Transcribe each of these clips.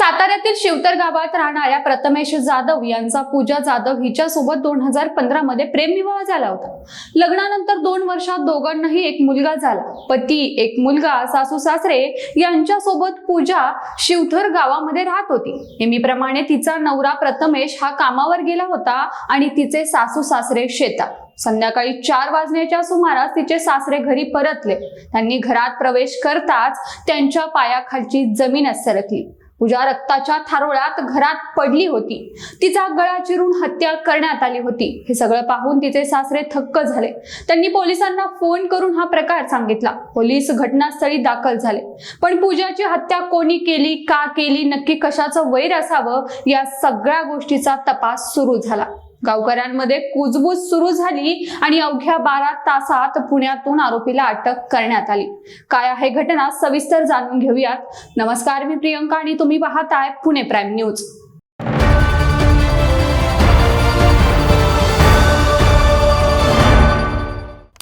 साताऱ्यातील शिवतर गावात राहणाऱ्या प्रथमेश जाधव यांचा पूजा जाधव हिच्यासोबत दोन हजार पंधरा मध्ये प्रेमविवाह झाला होता. लग्नानंतर दोन वर्षात दोघांनाही एक मुलगा झाला. पती एक मुलगा सासू सासरे यांच्यासोबत पूजा शिवथर गावामध्ये राहत होती. नेहमीप्रमाणे तिचा नवरा प्रथमेश हा कामावर गेला होता आणि तिचे सासू सासरे शेतात. संध्याकाळी चार वाजण्याच्या सुमारास तिचे सासरे घरी परतले. त्यांनी घरात प्रवेश करताच त्यांच्या पायाखालची जमीन सरकली. पूजा रक्ताच्या थारोळ्यात घरात पडली होती. तिचा गळा चिरून हत्या करण्यात आली होती. हे सगळं पाहून तिचे सासरे थक्क झाले. त्यांनी पोलिसांना फोन करून हा प्रकार सांगितला. पोलीस घटनास्थळी दाखल झाले. पण पूजाची हत्या कोणी केली का केली नक्की कशाचं वैर असावं या सगळ्या गोष्टीचा तपास सुरू झाला. गावकऱ्यांमध्ये कुजबूज सुरू झाली आणि अवघ्या बारा तासात पुण्यातून आरोपीला अटक करण्यात आली. काय आहे घटना सविस्तर जाणून घेऊयात. नमस्कार मी प्रियंका आणि तुम्ही पाहताय पुणे प्राईम न्यूज.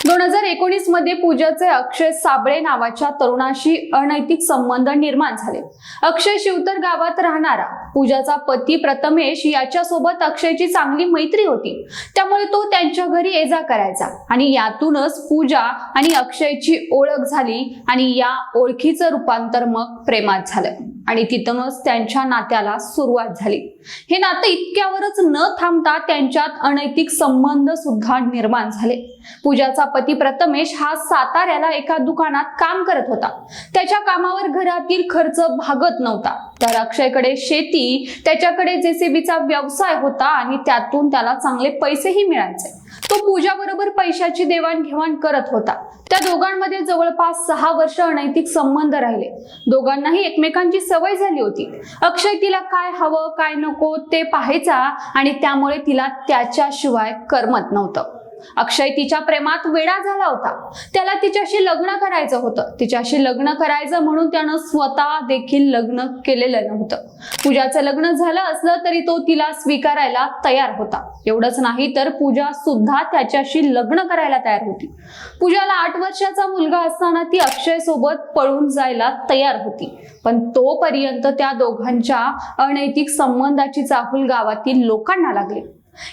दोन हजार एकोणीसमध्ये पूजाचे अक्षय साबळे नावाच्या तरुणाशी अनैतिक संबंध निर्माण झाले. अक्षय शिवतर गावात राहणारा पूजाचा पती प्रथमेश याच्यासोबत अक्षयची चांगली मैत्री होती. त्यामुळे तो त्यांच्या घरी ये जा करायचा. आणि यातूनच पूजा आणि अक्षयची ओळख झाली आणि या ओळखीचं रूपांतर मग प्रेमात झालं. आणि तिथूनच त्यांच्या नात्याला सुरुवात झाली. हे नातं इतक्यावरच न थांबता त्यांच्यात अनैतिक संबंध सुद्धा निर्माण झाले. पूजाचा पती प्रथमेश हा साताऱ्याला एका दुकानात काम करत होता. त्याच्या कामावर घरातील खर्च भागत नव्हता. तर अक्षयकडे शेती त्याच्याकडे जेसीबीचा व्यवसाय होता आणि त्यातून त्याला चांगले पैसेही मिळायचे. तो पूजाबरोबर पैशाची देवाणघेवाण करत होता. त्या दोघांमध्ये जवळपास सहा वर्ष अनैतिक संबंध राहिले. दोघांनाही एकमेकांची सवय झाली होती. अक्षय तिला काय हवं काय नको ते पाहायचा आणि त्यामुळे तिला त्याच्याशिवाय करमत नव्हतं. अक्षय तिच्या प्रेमात वेडा झाला होता. त्याला तिच्याशी लग्न करायचं होतं. तिच्याशी लग्न करायचं म्हणून त्यानं स्वतः देखील लग्न केलेलं नव्हतं. पूजाचं लग्न झालं असलं तरी तो तिला स्वीकारायला तयार होता. एवढंच नाही तर पूजा सुद्धा त्याच्याशी लग्न करायला तयार होती. पूजाला आठ वर्षाचा मुलगा असताना ती अक्षय सोबत पळून जायला तयार होती. पण तोपर्यंत त्या दोघांच्या अनैतिक संबंधाची चाहूल गावातील लोकांना लागली.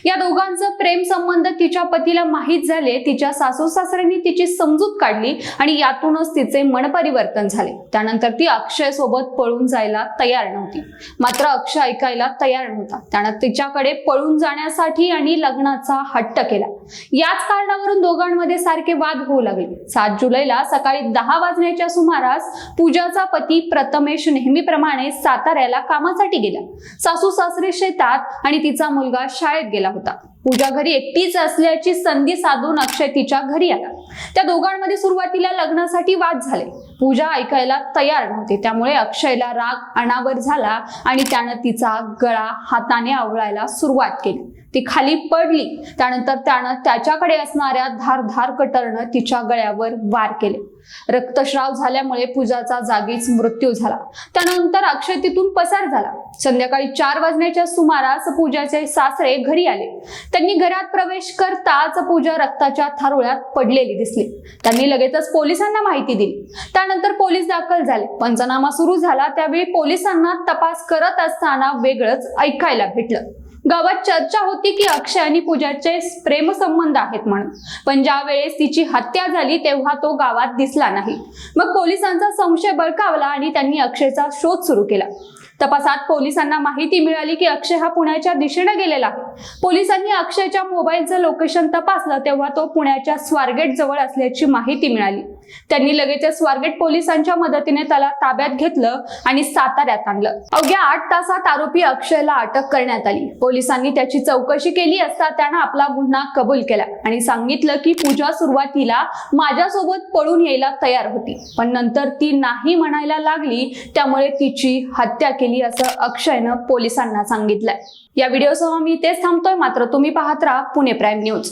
या दोघांचं प्रेम संबंध तिच्या पतीला माहीत झाले. तिच्या सासू सासऱ्यांनी तिची समजूत काढली आणि यातूनच तिचे मन परिवर्तन झाले. त्यानंतर ती अक्षय सोबत पळून जायला तयार नव्हती. मात्र अक्षय ऐकायला तयार नव्हता. त्यानं तिच्याकडे पळून जाण्यासाठी आणि लग्नाचा हट्ट केला. याच कारणावरून दोघांमध्ये सारखे वाद होऊ लागले. सात जुलैला सकाळी दहा वाजण्याच्या सुमारास पूजाचा पती प्रथमेश नेहमीप्रमाणे साताऱ्याला कामासाठी गेला. सासू सासरे शेतात आणि तिचा मुलगा शाळेत गेला होता. पूजा घरी एकटीच असल्याची संधी साधून अक्षय तिच्या घरी आला. त्या दोघांमध्ये सुरुवातीला लग्नासाठी वाद झाले. पूजा ऐकायला तयार नव्हती. त्यामुळे अक्षयला राग अनावर झाला आणि त्यानं तिचा गळा हाताने आवळायला सुरुवात केली. ती खाली पडली. त्यानंतर त्यानं त्याच्याकडे असणाऱ्या धारधार कटरनं तिच्या गळ्यावर वार केले. रक्तस्राव झाल्यामुळे पूजाचा जागीच मृत्यू झाला. त्यानंतर अक्षय तिथून पसार झाला. संध्याकाळी चार वाजण्याच्या सुमारास पूजाचे सासरे घरी आले. त्यांनी घरात प्रवेश करताच पूजा रक्ताच्या थारोळ्यात पडलेली दिसली. त्यांनी लगेचच पोलिसांना माहिती दिली. त्यानंतर पोलीस दाखल झाले. पंचनामा सुरू झाला. त्यावेळी पोलिसांना तपास करत असताना वेगळंच ऐकायला भेटलं. गावात चर्चा होती की अक्षय आणि पूजाचे प्रेमसंबंध आहेत म्हणून. पण ज्या वेळेस तिची हत्या झाली तेव्हा तो गावात दिसला नाही. मग पोलिसांचा संशय बळकावला आणि त्यांनी अक्षयचा शोध सुरू केला. तपासात पोलिसांना माहिती मिळाली की अक्षय हा पुण्याच्या दिशेने गेलेला आहे. पोलिसांनी अक्षयच्या मोबाईलचं लोकेशन तपासलं तेव्हा तो पुण्याच्या स्वारगेट जवळ असल्याची माहिती मिळाली. त्यांनी लगेचच स्वारगेट पोलिसांच्या मदतीने त्याला ताब्यात घेतलं आणि साताऱ्यात आणलं. अवघ्या आठ तासात आरोपी अक्षयला अटक करण्यात आली. पोलिसांनी त्याची चौकशी केली असता त्यानं आपला गुन्हा कबूल केला आणि सांगितलं की पूजा सुरुवातीला माझ्यासोबत पळून यायला तयार होती पण नंतर ती नाही म्हणायला लागली त्यामुळे तिची हत्या केली असं अक्षयनं पोलिसांना सांगितलंय. या व्हिडिओसह मी तेच थांबतोय मात्र तुम्ही पाहत राहा पुणे प्राईम न्यूज.